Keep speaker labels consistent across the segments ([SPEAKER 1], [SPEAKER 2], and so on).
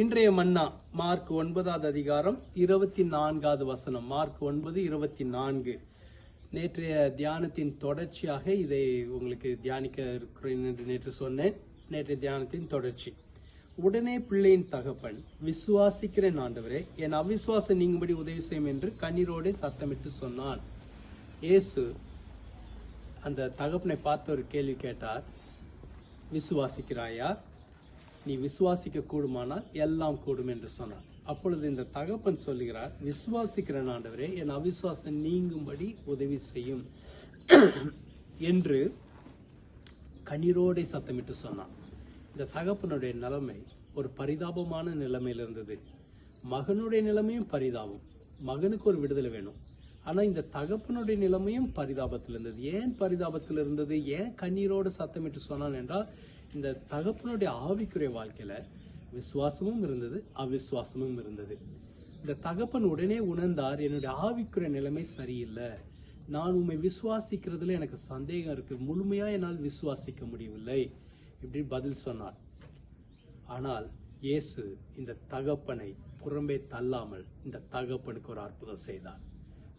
[SPEAKER 1] இன்றைய மன்னா மார்க் ஒன்பதாவது அதிகாரம் இருபத்தி நான்காவது வசனம். மார்க் ஒன்பது இருபத்தி நான்கு நேற்றைய தியானத்தின் தொடர்ச்சியாக இதை உங்களுக்கு தியானிக்க இருக்கிறேன் என்று நேற்று சொன்னேன். நேற்றைய தியானத்தின் தொடர்ச்சி. உடனே பிள்ளையின் தகப்பன் விசுவாசிக்கிறேன் ஆண்டவரே என் அவிசுவாசம் நீங்கும்படி உதவி செய்யும் என்று கண்ணீரோடே சத்தமிட்டு சொன்னான். இயேசு அந்த தகப்பனை பார்த்து ஒரு கேள்வி கேட்டார். விசுவாசிக்கிறாயா? நீ விசுவாசிக்க கூடுமானால் எல்லாம் கூடும் என்று சொன்னார். அப்பொழுது இந்த தகப்பன் சொல்லுகிறார் விசுவாசிக்கிற ஆண்டவரே என் அவிசுவாசம் நீங்கும்படி உதவி செய்யும். என்று கண்ணீரோடை சத்தமிட்டு சொன்னான். இந்த தகப்பனுடைய நிலைமை ஒரு பரிதாபமான நிலைமையில் இருந்தது மகனுடைய நிலைமையும் பரிதாபம். மகனுக்கு ஒரு விடுதலை வேணும். ஆனால் இந்த தகப்பனுடைய நிலைமையும் பரிதாபத்தில் இருந்தது. ஏன் பரிதாபத்தில் இருந்தது? ஏன் கண்ணீரோடு சத்தமிட்டு சொன்னான் என்றால் இந்த தகப்பனுடைய ஆவிக்குரிய வாழ்க்கையில் விசுவாசமும் இருந்தது அவிசுவாசமும் இருந்தது. இந்த தகப்பன் உடனே உணர்ந்தார் என்னுடைய ஆவிக்குரிய நிலைமை சரியில்லை. நான் உண்மை விசுவாசிக்கிறதுல எனக்கு சந்தேகம் இருக்கு. முழுமையாக என்னால் விசுவாசிக்க முடியவில்லை. இப்படி பதில் சொன்னார். ஆனால் இயேசு இந்த தகப்பனை புறம்பே தள்ளாமல் இந்த தகப்பனுக்கு ஒரு அற்புதம் செய்தார்.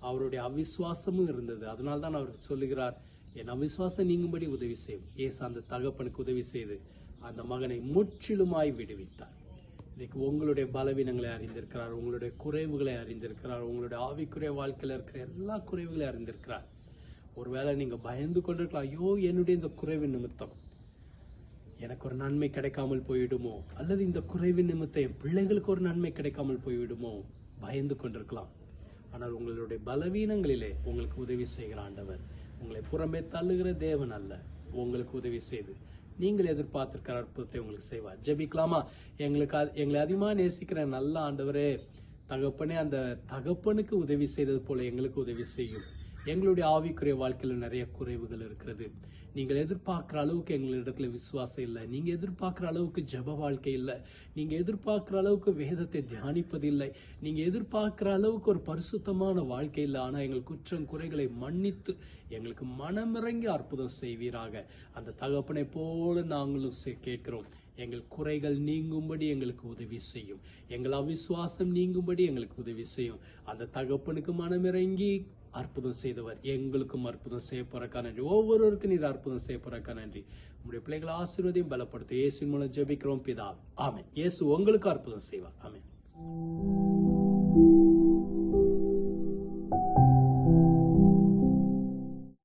[SPEAKER 1] அவருடைய அவிசுவாசமும் இருந்தது. அதனால தான் அவர் சொல்லுகிறார் என் அவிசுவாசம் நீங்கும்படி உதவி செய்யும். ஏசு அந்த தகப்பனுக்கு உதவி செய்து அந்த மகனை முற்றிலுமாய் விடுவித்தார். இன்னைக்கு உங்களுடைய பலவீனங்களை அறிந்திருக்கிறார் உங்களுடைய குறைவுகளை அறிந்திருக்கிறார் உங்களுடைய ஆவிக்குரிய வாழ்க்கையில் இருக்கிற எல்லா குறைவுகளையும் அறிந்திருக்கிறார். ஒருவேளை நீங்க பயந்து கொண்டிருக்கலாம் ஐயோ என்னுடைய இந்த குறைவு நிமித்தம். எனக்கு ஒரு நன்மை கிடைக்காமல் போயிடுமோ? அல்லது இந்த குறைவின் நிமித்தம் என் பிள்ளைகளுக்கு ஒரு நன்மை கிடைக்காமல் போய்விடுமோ பயந்து கொண்டிருக்கலாம். ஆனால் உங்களுடைய பலவீனங்களிலே உங்களுக்கு உதவி செய்கிற ஆண்டவர் உங்களை புறம்பே தள்ளுகிற தேவன் அல்ல. உங்களுக்கு உதவி செய்து நீங்கள் எதிர்பார்த்திருக்கிற அற்புதத்தை உங்களுக்கு செய்வார். ஜெபிக்கலாமா? எங்களுக்கு எங்களை அதிகமாக நேசிக்கிற நல்ல ஆண்டவரே தகப்பனே அந்த தகப்பனுக்கு உதவி செய்தது போல எங்களுக்கு உதவி செய்யும். எங்களுடைய ஆவிக்குரிய வாழ்க்கையில் நிறைய குறைவுகள் இருக்கிறது. நீங்கள் எதிர்பார்க்குற அளவுக்கு எங்களிடத்துல விசுவாசம் இல்லை. நீங்கள் எதிர்பார்க்குற அளவுக்கு ஜெப வாழ்க்கை இல்லை. நீங்கள் எதிர்பார்க்குற அளவுக்கு வேதத்தை தியானிப்பது இல்லை. எதிர்பார்க்குற அளவுக்கு ஒரு பரிசுத்தமான வாழ்க்கை இல்லை. ஆனால் எங்கள் குற்றம் குறைகளை மன்னித்து எங்களுக்கு மனமிறங்கி அற்புதம் செய்வீராக. அந்த தகப்பனை போல நாங்களும் செ- கேட்கிறோம். எங்கள் குறைகள் நீங்கும்படி எங்களுக்கு உதவி செய்யும். எங்கள் அவிசுவாசம் நீங்கும்படி எங்களுக்கு உதவி செய்யும். அந்த தகப்பனுக்கு மனமிறங்கி அற்புதம் செய்தவர். எங்களுக்கும் அற்புதம் செய்ய போறக்கா நன்றி. ஒவ்வொருவருக்கும் நீர் அற்புதம் செய்ய போறக்கா நன்றி. உங்களுடைய பிள்ளைகளை ஆசீர்வதையும் பலப்படுத்தும் இயேசு மூலம் ஜெபிக்கிறோம் பிதா ஆமேன். இயேசு உங்களுக்கு அற்புதம் செய்வார். ஆமேன்.